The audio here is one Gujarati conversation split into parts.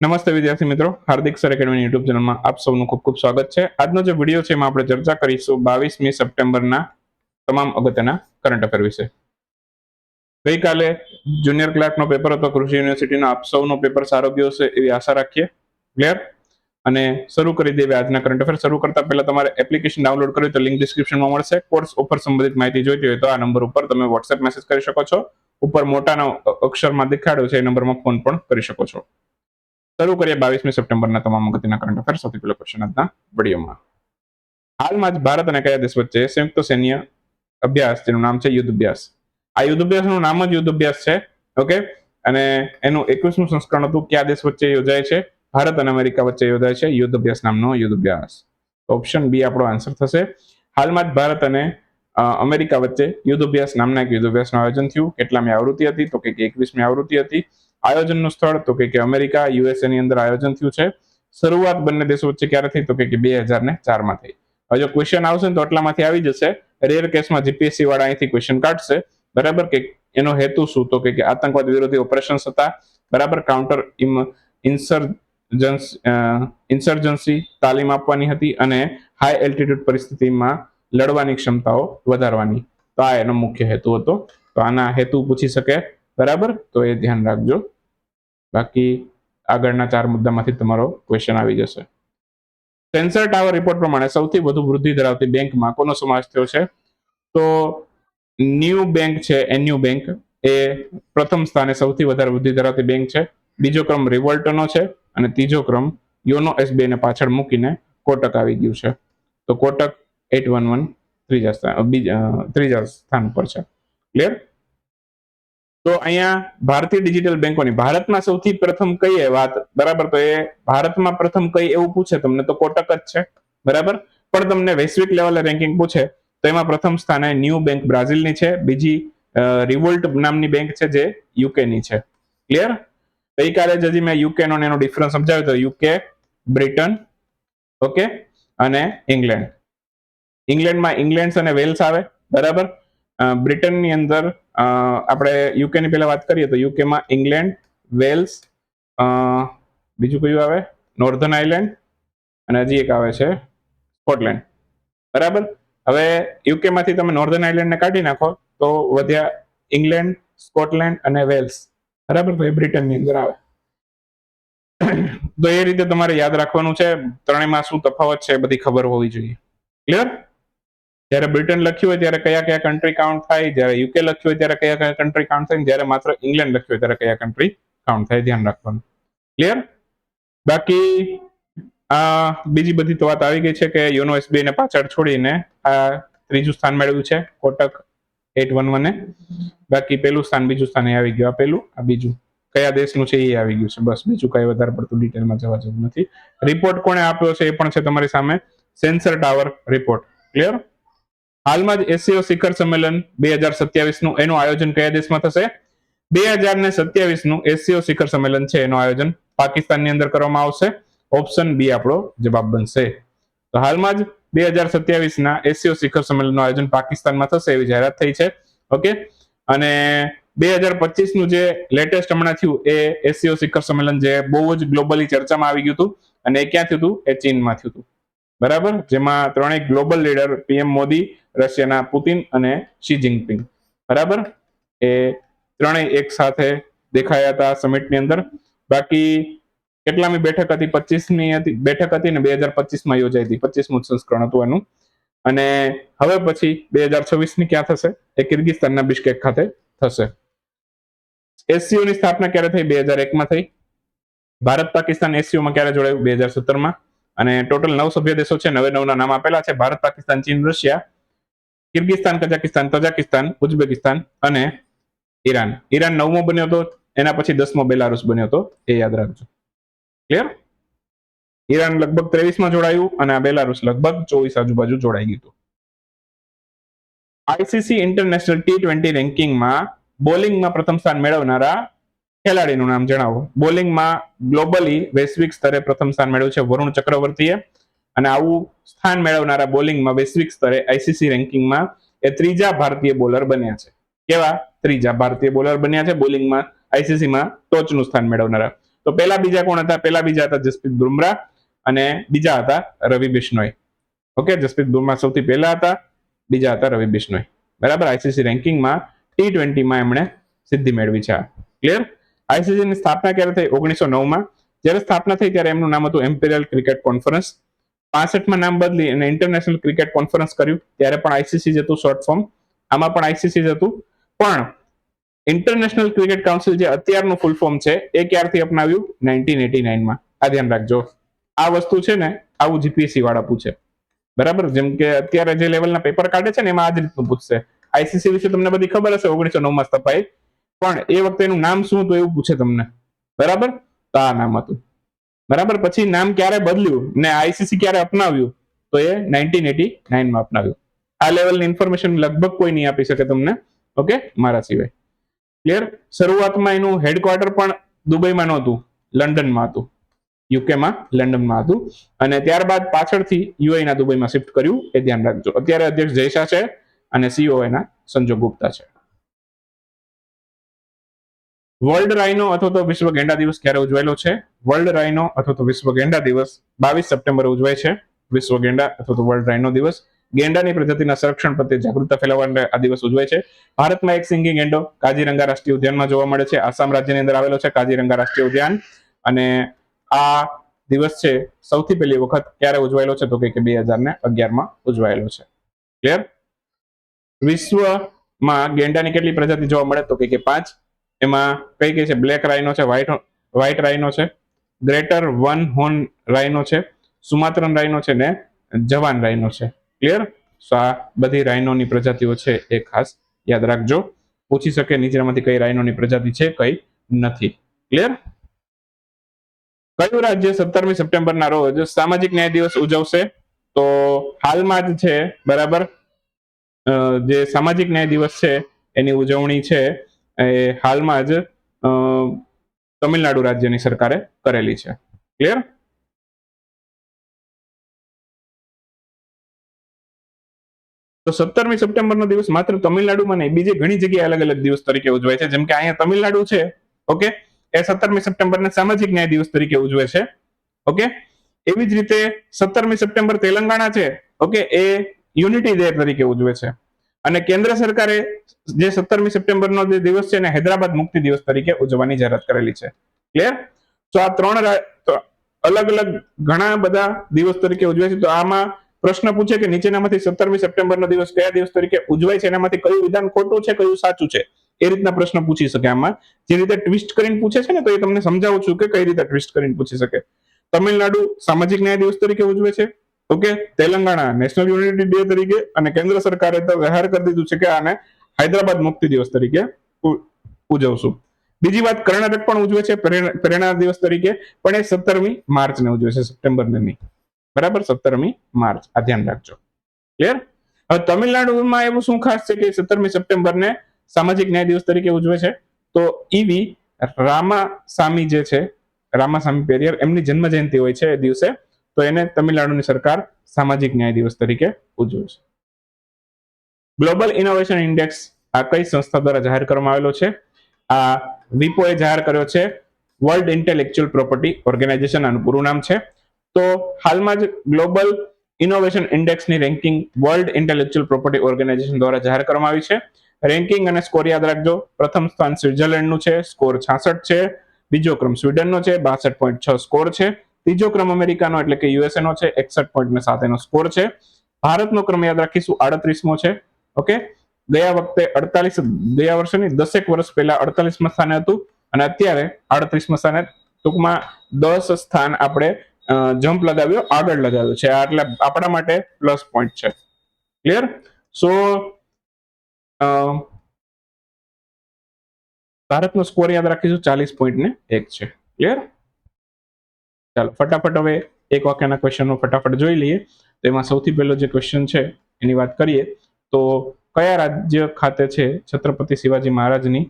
નમસ્તે વિદ્યાર્થી મિત્રો, હાર્દિક સર એકેડમી યુટ્યુબ ચેનલમાં આપ સૌનું ખૂબ ખૂબ સ્વાગત છે. આજનો જે વીડિયો છે એમાં આપણે ચર્ચા કરીશું બાવીસમી સપ્ટેમ્બરના તમામ અગત્યના કરંટ અફેર વિશે. ગઈકાલે જુનિયર ક્લાર્કનો પેપર હતો, કૃષિ યુનિવર્સિટીનો આપ સૌનો પેપર સારો ગયો છે એવી આશા રાખીએ. ક્લિયર અને શરૂ કરી દેવી આજના કરંટ અફેર શરૂ કરતા પહેલા તમારે એપ્લિકેશન ડાઉનલોડ કરવી તો લિંક ડિસ્ક્રિપ્શનમાં મળશે. કોર્સ ઓફર સંબંધિત માહિતી જોઈતી હોય તો આ નંબર ઉપર તમે વોટ્સએપ મેસેજ કરી શકો છો. ઉપર મોટાના અક્ષરમાં દેખાડ્યો છે એ નંબરમાં ફોન પણ કરી શકો છો. શરૂ કરીએ બાવીસમી સપ્ટેમ્બરના તમામ અગત્યના કરંટ અફેર સૌથી પહેલો ક્વેશ્ચન આજના વિડીયોમાં. હાલમાં જ ભારત અને કયા દેશ વચ્ચે સંયુક્ત સૈન્ય અભ્યાસ, જેનું નામ છે યુદ્ધ અભ્યાસ. આ યુદ્ધ અભ્યાસનું નામ જ યુદ્ધ અભ્યાસ છે ઓકે અને એનું એકવીસમું સંસ્કરણ હતું, કયા દેશ વચ્ચે યોજાય છે? ભારત અને અમેરિકા વચ્ચે યોજાય છે, યુદ્ધ અભ્યાસ નામનો યુદ્ધ અભ્યાસ. ઓપ્શન બી આપણો આન્સર થશે. હાલમાં જ ભારત અને અમેરિકા વચ્ચે યુદ્ધ અભ્યાસ નામના એક યુદ્ધ અભ્યાસનું આયોજન થયું. કેટલામી આવૃત્તિ હતી? તો કે એકવીસમી આવૃત્તિ હતી. આયોજનનું સ્થળ તો કે અમેરિકા યુએસએ ની અંદર આયોજન થયું છે. શરૂઆત બંને દેશો વચ્ચે ક્યારે થઈ તો કે બે હજાર ને ચારમાં થઈ. હવે જો ક્વેશ્ચન આવશે ને તો એટલામાંથી આવી જશે. રેર કેસમાં જીપીએસસી વાળા અહીંથી ક્વેશ્ચન કાઢશે. બરાબર કે એનો હેતુ શું તો કે આતંકવાદ વિરોધી ઓપરેશન્સ હતા. બરાબર કાઉન્ટર ઇન્સર્જન્સ ઇન્સર્જન્સી તાલીમ આપવાની હતી અને હાઈ એલ્ટિટ્યુડ પરિસ્થિતિમાં લડવાની ક્ષમતાઓ વધારવાની. તો આ એનો મુખ્ય હેતુ હતો. તો આના હેતુ પૂછી શકે. બરાબર? તો એ ધ્યાન રાખજો. બાકી આગળના ચાર મુદ્દામાંથી તમારો ક્વેશ્ચન આવી જશે. સેન્સર ટાવર રિપોર્ટ પ્રમાણે સૌથી વધુ વૃદ્ધિ ધરાવતી બેંકમાં કોનો સમાવેશ થયો છે? તો ન્યુ બેંક છે એન્યુ બેંક એ પ્રથમ સ્થાને સૌથી વધારે વૃદ્ધિ ધરાવતી બેંક છે. બીજો ક્રમ રિવોલ્ટનો છે અને ત્રીજો ક્રમ યોનો એસબીઆઈ ને પાછળ મૂકીને કોટક આવી ગયું છે. તો કોટક એટ વન વન ત્રીજા સ્થાન ત્રીજા સ્થાન પર છે. ક્લિયર તો અહીંયા ભારતીય ડિજિટલ બેંકોની ભારતમાં સૌથી પ્રથમ કઈ એ વાત? બરાબર, તો એ ભારતમાં પ્રથમ કઈ એવું પૂછે? તમને તો કોટક જ છે. બરાબર? પણ તમને વૈશ્વિક લેવલે રેન્કિંગ પૂછે, તો એમાં પ્રથમ સ્થાને ન્યૂ બેંક બ્રાઝિલની છે. બીજી રિવોલ્ટ નામની બેંક છે જે યુકેની છે. ક્લિયર ગઈકાલે જ હજી મેં યુકે નો એનો ડિફરન્સ સમજાવ્યો તો યુકે, બ્રિટન ઓકે અને ઇંગ્લેન્ડ. ઇંગ્લેન્ડમાં ઇંગ્લેન્ડ અને વેલ્સ આવે, બરાબર? બ્રિટનની અંદર આપણે યુકેની પહેલા વાત કરીએ તો યુકેમાં ઇંગ્લેન્ડ વેલ્સ બીજું કયું આવે? નોર્ધન આઇલેન્ડ અને હજી એક આવે છે સ્કોટલેન્ડ બરાબર? હવે યુકેમાંથી તમે નોર્ધન આઇલેન્ડને કાઢી નાખો તો વધ્યા ઇંગ્લેન્ડ સ્કોટલેન્ડ અને વેલ્સ બરાબર? તો એ બ્રિટનની અંદર આવે. તો એ રીતે તમારે યાદ રાખવાનું છે. ત્રણેયમાં શું તફાવત છે બધી ખબર હોવી જોઈએ. ક્લિયર જ્યારે બ્રિટન લખ્યું હોય ત્યારે કયા કયા કન્ટ્રી કાઉન્ટ થાય? જ્યારે યુકે લખ્યું હોય ત્યારે કયા કયા કન્ટ્રી કાઉન્ટ થાય? જ્યારે માત્ર ઇંગ્લેન્ડ લખ્યું હોય ત્યારે કયા કન્ટ્રી કાઉન્ટ થાય? ધ્યાન રાખવાનું. ક્લિયર બાકી આ બીજી બધી તો વાત આવી ગઈ છે કે યોનો એસબીઆઈ ને પાછળ છોડીને આ ત્રીજું સ્થાન મેળવ્યું છે, કોટક એટ વન વને બાકી પેલું સ્થાન બીજું સ્થાન એ આવી ગયું, આ પેલું, આ બીજું. કયા દેશનું છે એ આવી ગયું છે, બસ બીજું કઈ વધારે પડતું ડિટેલમાં જવા જેવું નથી. રિપોર્ટ કોણે આપ્યો છે એ પણ છે તમારી સામે. સેન્સર ટાવર રિપોર્ટ ક્લિયર હાલમાં જ એસીઓ શિખર સંમેલન બે હજાર સત્યાવીસનું એનું આયોજન કયા દેશમાં થશે? બે હજાર ને સત્યાવીસનું એસીઓ શિખર સંમેલન છે એનું આયોજન પાકિસ્તાનની અંદર કરવામાં આવશે. ઓપ્શન બી આપણો જવાબ બનશે. તો હાલમાં જ બે હજાર સત્યાવીસના એસીઓ શિખર સંમેલનનું આયોજન પાકિસ્તાનમાં થશે એવી જાહેરાત થઈ છે. ઓકે? અને બે હજાર પચીસનું જે લેટેસ્ટ હમણાં થયું એ એસીઓ શિખર સંમેલન જે બહુ જ ગ્લોબલી ચર્ચામાં આવી ગયું હતું અને એ ક્યાં થયું હતું? એ ચીનમાં થયું હતું. બરાબર? જેમાં ત્રણેય ગ્લોબલ લીડર પીએમ મોદી રશિયાના પુતિન અને શી જિનપિંગ બરાબર? એ ત્રણેય એક સાથે દેખાયા હતા સમિટની અંદર. બાકી કેટલામી બેઠક હતી? પચીસમી હતી. બેઠક હતી ને બે હજાર પચીસમાં યોજાઈ હતી. પચીસમું સંસ્કરણ હતું એનું. અને હવે પછી બે હજાર છવ્વીસની ક્યાં થશે? એ કિર્ગિસ્તાનના બિશ્કેક ખાતે થશે. એસસીઓની સ્થાપના ક્યારે થઈ? બે હજાર એકમાં થઈ. ભારત પાકિસ્તાન એસસીઓમાં ક્યારે જોડાયું? બે હજાર સત્તરમાં. અને ટોટલ નવ સભ્ય દેશો છે નવે નવના નામ આપેલા છે. ભારત, પાકિસ્તાન, ચીન, Russia Kyrgyzstan, Kazakhstan, Tajikistan, Uzbekistan અને ઈરાન. ઈરાન નવમો બન્યો હતો એના પછી દસમો બેલારુસ બન્યો હતો એ યાદ રાખજો. ક્લિયર ઈરાન લગભગ ત્રેવીસમાં જોડાયું અને આ બેલારુસ લગભગ ચોવીસ આજુબાજુ જોડાઈ ગયું આઈસીસી ઇન્ટરનેશનલ ટી ટ્વેન્ટી રેન્કિંગમાં બોલિંગમાં પ્રથમ સ્થાન મેળવનારા ખેલાડીનું નામ જણાવો. બોલિંગમાં ગ્લોબલી વૈશ્વિક સ્તરે પ્રથમ સ્થાન મેળવ્યું છે વરુણ ચક્રવર્તીએ. અને આવું સ્થાન મેળવનારા બોલિંગમાં વૈશ્વિક સ્તરે આઈસીસી રેન્કિંગમાં એ ત્રીજા ભારતીય બોલર બન્યા છે. કેવા? ત્રીજા ભારતીય બોલર બન્યા છે બોલિંગમાં, આઈસીસીમાં ટોચનું સ્થાન મેળવનારા. તો પહેલા બીજા કોણ હતા? પહેલા બીજા હતા જસપ્રીત બુમરા અને બીજા હતા રવિ બિશ્નોઈ. ઓકે, જસપ્રીત બુમરા સૌથી પહેલા હતા, બીજા હતા રવિ બિશ્નોઈ. બરાબર? આઈસીસી રેન્કિંગમાં ટી ટ્વેન્ટીમાં એમણે સિદ્ધિ મેળવી છે. ક્લિયર? આઈસીસીની સ્થાપના ક્યારે થઈ? ઓગણીસો નવમાં. જ્યારે સ્થાપના થઈ ત્યારે એમનું નામ હતું એમ્પિરિયલ ક્રિકેટ કોન્ફરન્સ. પાસઠમાં નામ બદલી અને ઇન્ટરનેશનલ ક્રિકેટ કોન્ફરન્સ કર્યું. ત્યારે પણ આઈસીસી જ હતું શોર્ટ ફોર્મ આમાં પણ આઈસીસી જ હતું. પણ ઇન્ટરનેશનલ ક્રિકેટ કાઉન્સિલ જે અત્યારનું ફૂલ ફોર્મ છે, એ ક્યારથી અપનાવ્યું? નાઇન્ટીન એટી નાઇનમાં આ ધ્યાન રાખજો. આ વસ્તુ છે ને, આવું જીપીએસસી વાળા પૂછે. બરાબર? જેમ કે અત્યારે જે લેવલના પેપર કાઢે છે ને, એમાં આ જ રીતનું પૂછશે. આઈસીસી વિશે તમને બધી ખબર હશે, ઓગણીસો નવમાં સ્થપાઈ. પણ એ વખતે એનું નામ શું હતું એવું પૂછે તમને. બરાબર? તો આ નામ હતું. બરાબર? પછી નામ ક્યારે બદલ્યું ને આઈસીસી ક્યારે અપનાવ્યું? તો એ નાઇન્ટીન એટી નાઇનમાં અપનાવ્યું. આ લેવલની ઇન્ફોર્મેશન લગભગ કોઈ નહીં આપી શકે તમને. ઓકે મારા સિવાય. ક્લિયર શરૂઆતમાં એનું હેડક્વાર્ટર પણ દુબઈમાં નહોતું. લંડનમાં હતું. યુકેમાં લંડનમાં હતું. અને ત્યારબાદ પાછળથી યુઆઈના દુબઈમાં શિફ્ટ કર્યું. એ ધ્યાન રાખજો. અત્યારે અધ્યક્ષ જયશા છે અને સીઓ એના સંજોગ ગુપ્તા છે. વર્લ્ડ રાઇનો અથવા તો વિશ્વ ગેંડા દિવસ ક્યારે ઉજવાયેલો છે? વર્લ્ડ રાઇનો અથવા તો વિશ્વ ગેંડા દિવસ બાવીસ સપ્ટેમ્બર ઉજવાય છે. વિશ્વ ગેંડા અથવા તો વર્લ્ડ રાઇનો દિવસ ગેંડાની પ્રજાતિના સંરક્ષણ પ્રત્યે જાગૃતતા ફેલાવવા આ દિવસ ઉજવાય છે. ભારતમાં એક સિંગી ગેંડો કાજીરંગા રાષ્ટ્રીય ઉદ્યાનમાં જોવા મળે છે. આસામ રાજ્યની અંદર આવેલો છે કાજીરંગા રાષ્ટ્રીય ઉદ્યાન. અને આ દિવસ છે સૌથી પહેલી વખત ક્યારે ઉજવાયેલો છે તો કે બે હજાર ને અગિયારમાં ઉજવાયેલો છે. ક્લિયર? વિશ્વમાં ગેંડાની કેટલી પ્રજાતિ જોવા મળે તો કે પાંચ એમાં કઈ કઈ છે? બ્લેક રાઇનો છે વ્હાઇટ વ્હાઇટ રાઇનો છે ગ્રેટર વન હોર્ન રાઇનો છે સુમાત્રન રાઇનો છે ને જવાન રાઇનો છે. ક્લિયર સો આ બધી રાઇનોની પ્રજાતિઓ છે એ ખાસ યાદ રાખજો. પૂછી શકે નીચેનામાંથી કઈ રાઇનોની પ્રજાતિ છે, કઈ નથી. ક્લિયર કયું રાજ્ય સત્તરમી સપ્ટેમ્બરના રોજ સામાજિક ન્યાય દિવસ ઉજવશે? તો હાલમાં જ છે, બરાબર? જે સામાજિક ન્યાય દિવસ છે, એની ઉજવણી છે એ હાલમાં જ તમિલનાડુ રાજ્યની સરકારે કરેલી છે. ક્લિયર તો સત્તરમી સપ્ટેમ્બરનો દિવસ માત્ર તમિલનાડુમાં નહીં, બીજી ઘણી જગ્યાએ અલગ અલગ દિવસ તરીકે ઉજવાય છે. જેમ કે અહીંયા તમિલનાડુ છે, ઓકે? એ સત્તરમી સપ્ટેમ્બરને સામાજિક ન્યાય દિવસ તરીકે ઉજવે છે, ઓકે? એવી જ રીતે સત્તરમી સપ્ટેમ્બર તેલંગાણા છે, ઓકે? એ યુનિટી ડે તરીકે ઉજવે છે. અને કેન્દ્ર સરકારે જે સત્તરમી સપ્ટેમ્બરનો જે દિવસ છે એને હૈદરાબાદ મુક્તિ દિવસ તરીકે ઉજવવાની જાહેરાત કરેલી છે. ક્લિયર તો આ ત્રણ અલગ અલગ ઘણા બધા દિવસ તરીકે ઉજવે છે. તો આમાં પ્રશ્ન પૂછે કે નીચેનામાંથી સત્તરમી સપ્ટેમ્બરનો દિવસ કયા દિવસ તરીકે ઉજવાય છે? એનામાંથી કયું વિધાન ખોટું છે, કયું સાચું છે? એ રીતના પ્રશ્ન પૂછી શકે આમાં. જે રીતે ટ્વિસ્ટ કરીને પૂછે છે ને, તો એ તમને સમજાવું છું કે કઈ રીતે ટ્વિસ્ટ કરીને પૂછી શકે. તમિલનાડુ સામાજિક ન્યાય દિવસ તરીકે ઉજવે છે. Okay Telangana national unity day તરીકે અને કેન્દ્ર સરકારે જાહેર કરી દીધું છે કે આને હૈદરાબાદ મુક્તિ દિવસ તરીકે ઉજવશું. બીજી વાત, કર્ણાટક પણ ઉજવે છે, પ્રેરણા દિવસ તરીકે, પણ એ સત્તરમી માર્ચને ઉજવે છે સપ્ટેમ્બર નહીં. બરાબર? સત્તરમી માર્ચ. આ ધ્યાન રાખજો. ક્લિયર હવે તમિલનાડુમાં એવું શું ખાસ છે કે સત્તરમી સપ્ટેમ્બરને સામાજિક ન્યાય દિવસ તરીકે ઉજવે છે? તો ઈવી રામાસામી જે છે, રામાસામી પેરિયર, એમની જન્મ જયંતિ હોય છે એ દિવસે. તો એને તમિલનાડુની સરકાર સામાજિક ન્યાય દિવસ તરીકે ઉજવે છે. ગ્લોબલ ઇનોવેશન ઇન્ડેક્સ આ કઈ સંસ્થા દ્વારા જાહેર કરવામાં આવેલો છે? આ વિપોએ જાહેર કર્યો છે વર્લ્ડ ઇન્ટેલેક્ચ્યુઅલ પ્રોપર્ટી ઓર્ગેનાઇઝેશન આનું પૂરું નામ છે. તો હાલમાં જ global innovation ઇન્ડેક્સની ranking world intellectual property organisation દ્વારા જાહેર કરવામાં આવી છે. રેન્કિંગ અને સ્કોર યાદ રાખજો. પ્રથમ સ્થાન સ્વિટરલેન્ડનું છે સ્કોર છાસઠ છે. બીજો ક્રમ સ્વીડનનો છે, બાસઠ પોઈન્ટ છ સ્કોર છે. ત્રીજો ક્રમ અમેરિકાનો એટલે કે યુએસએનો છે, એકસઠ પોઈન્ટ ને સાત સ્કોર છે. ભારતનો ક્રમ યાદ રાખીશું, આડત્રીસમો છે, ઓકે? ગયા વખતે અડતાલીસ, ગયા વર્ષની દસેક વર્ષ પહેલા અડતાલીસમાં સ્થાને હતું અને અત્યારે આડત્રીસમાં સ્થાને ટૂંકમાં દસ સ્થાન આપણે જમ્પ લગાવ્યો, આગળ લગાવ્યો છે. એટલે આપણા માટે પ્લસ પોઈન્ટ છે. ક્લિયર? સો ભારતનો સ્કોર યાદ રાખીશું, ચાલીસ પોઈન્ટ ને એક છે. ક્લિયર? ચાલો, ફટાફટ હવે એક વાક્યના ક્વેશ્ચનો ફટાફટ જોઈ લઈએ. તો એમાં સૌથી પહેલો જે ક્વેશ્ચન છે, એની વાત કરીએ, તો કયા રાજ્ય ખાતે છે છત્રપતિ શિવાજી મહારાજની?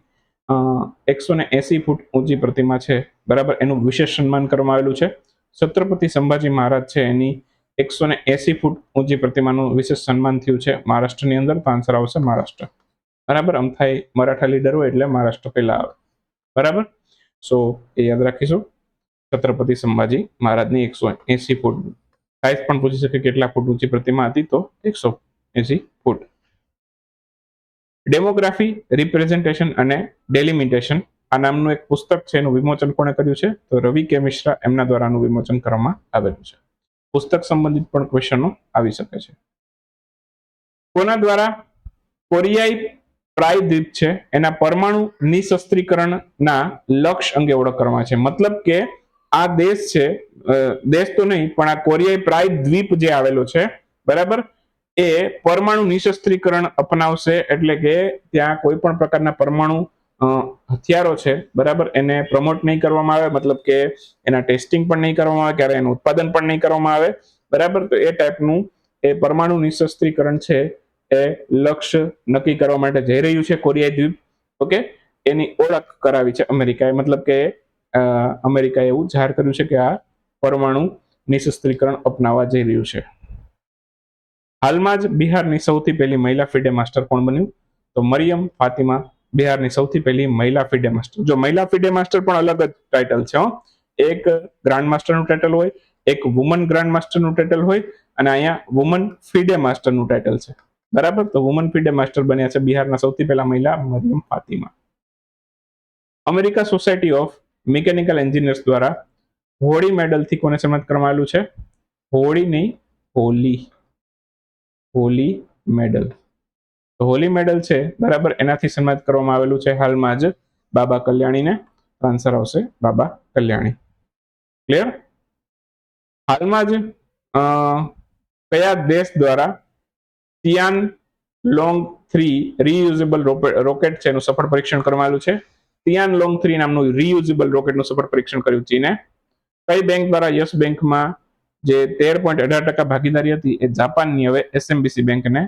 એકસો ને એસી ફૂટ ઊંચી પ્રતિમા છે, બરાબર? એનું વિશેષ સન્માન કરવામાં આવેલું છે. છત્રપતિ સંભાજી મહારાજ છે, એની એકસો ને એસી ફૂટ ઊંચી પ્રતિમાનું વિશેષ સન્માન થયું છે મહારાષ્ટ્રની અંદર તો આન્સર આવશે મહારાષ્ટ્ર. બરાબર? અમથાઈ મરાઠા લીડર હોય એટલે મહારાષ્ટ્ર પહેલા આવે. બરાબર? સો એ યાદ રાખીશું. છત્રપતિ સંભાજી મહારાજની એકસો એસી ફૂટ સાઈઝ પણ પૂછી શકે કેટલા ફૂટ ઊંચી પ્રતિમા હતી તો એકસો એસી ફૂટ. ડેમોગ્રાફી રિપ્રેઝન્ટેશન અને ડેલિમિટેશન આ નામનું એક પુસ્તક છે, એનું વિમોચન કોણે કર્યું છે? તો રવિ કે મિશ્રા એમના દ્વારા વિમોચન કરવામાં આવેલું છે. પુસ્તક સંબંધિત પણ ક્વેશ્ચનો આવી શકે છે. કોના દ્વારા કોરિયાઈ પ્રાયદ્વીપ છે? એના પરમાણુ નિશસ્ત્રીકરણના લક્ષ્ય અંગે ઓળખ કરવામાં છે. મતલબ કે આ દેશ છે દેશ તો નહીં, પણ આ કોરિયાઈ પ્રાય દ્વીપ જે આવેલો છે, બરાબર? એ પરમાણુ નિશસ્ત્રીકરણ અપનાવશે એટલે કે ત્યાં કોઈ પણ પ્રકારના પરમાણુ હથિયારો છે, બરાબર? એને પ્રમોટ નહીં કરવામાં આવે, મતલબ કે એના ટેસ્ટિંગ પણ નહીં કરવામાં આવે ક્યારે એનું ઉત્પાદન પણ નહીં કરવામાં આવે, બરાબર? તો એ ટાઈપનું એ પરમાણુ નિશસ્ત્રીકરણ છે, એ લક્ષ્ય નક્કી કરવા માટે જઈ રહ્યું છે કોરિયાઈ દ્વીપ, ઓકે? એની ઓળખ કરાવી છે અમેરિકાએ, મતલબ કે અમેરિકાએ એવું જાહેર કર્યું છે કે આ પરમાણુ નિશસ્ત્રીકરણ અપનાવવા જઈ રહ્યું છે. હાલમાં જ બિહારની સૌથી પહેલી મહિલા ફીડે માસ્ટર કોણ બન્યું? તો મરિયમ ફાતિમા બિહારની સૌથી પહેલી મહિલા ફીડે માસ્ટર. જો મહિલા ફીડે માસ્ટર પણ અલગ જ ટાઇટલ છે એક ગ્રાન્ડ માસ્ટરનું ટાઇટલ હોય, એક વુમન ગ્રાન્ડ માસ્ટરનું ટાઇટલ હોય, અને અહીંયા વુમન ફીડે માસ્ટરનું ટાઇટલ છે. બરાબર? તો વુમન ફીડે માસ્ટર બન્યા છે બિહારના સૌથી પહેલા મહિલા Mariam Fatima. America society of mechanical engineers દ્વારા હોળી મેડલથી કોને સન્માનિત કરવામાં આવેલું છે? હોળી નહીં, હોલી. હોલી મેડલ તો હોલી મેડલ છે, બરાબર, એનાથી સન્માનિત કરવામાં આવેલું છે હાલમાં જ બાબા કલ્યાણીને. આન્સર આવશે બાબા કલ્યાણી. ક્લિયર હાલમાં જ કયા દેશ દ્વારા cyan long three reusable rocket છે એનું સફળ પરીક્ષણ કરવામાં આવેલું છે? તિયાન લોંગ થ્રી નામનું રીયુઝેબલ રોકેટનું સફળ પરીક્ષણ કર્યું ચીને. કઈ બેંક દ્વારા યસ બેંકમાં જે તેર પોઈન્ટ અઢાર ટકા ભાગીદારી હતી એ જાપાનની હવે એસએમબીસી બેંકને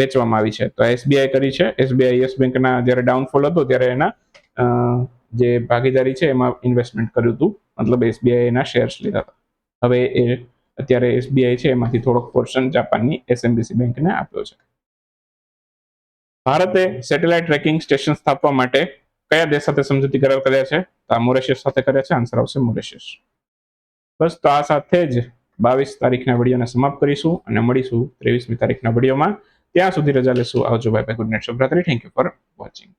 વેચવામાં આવી છે. તો એસબીઆઈ કરી છે. એસબીઆઈ યસ બેંકના જ્યારે ડાઉનફોલ હતો ત્યારે એના જે ભાગીદારી છે એમાં ઇન્વેસ્ટમેન્ટ કર્યું હતું. મતલબ એસબીઆઈ એના શેર્સ લીધા હતા. હવે એ અત્યારે એસબીઆઈ છે એમાંથી થોડોક પોર્શન જાપાનની એસએમબીસી બેંકને આપ્યો છે. ભારતે સેટેલાઇટ ટ્રેકિંગ સ્ટેશન સ્થાપવા માટે કયા દેશ સાથે સમજૂતી કરાર કર્યા છે? તો આ મોરેશિયસ સાથે કર્યા છે. આન્સર આવશે મોરેશિયસ. બસ, તો આ સાથે જ બાવીસ તારીખના વિડીયોને સમાપ્ત કરીશું અને મળીશું ત્રેવીસમી તારીખના વિડીયોમાં. ત્યાં સુધી રજા લેશું. આવજો bye bye good night શુભરાત્રી. Thank you for watching